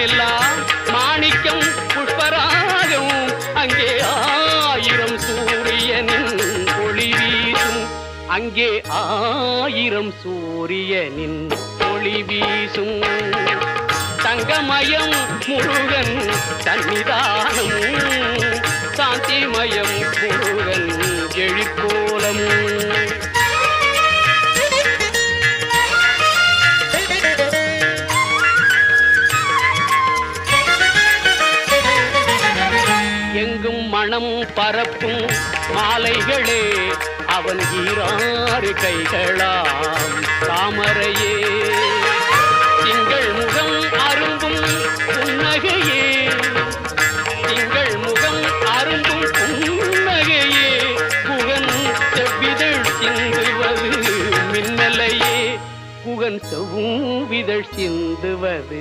எல்லாம் மாணிக்கம் புஷ்பராகம். அங்கே ஆயிரம் சூரியனின் ஒளி வீசும் அங்கே ஆயிரம் சூரியனின் ஒளி வீசும் தங்கமயம் முருகன் சன்னிதானம் சாந்திமயம் முருகன் எழிற்கோலம் மனம் பரப்பும் மாலைகளே அவன் ஈராறு கைகளாம் தாமரையே. திங்கள் முகம் அரும்பும் புன்னகையே திங்கள் முகம் அரும்பும் புன்னகையே புகன் செவ்விதழ் சிந்துவது மின்னலையே புகன் விதழ் சிந்துவது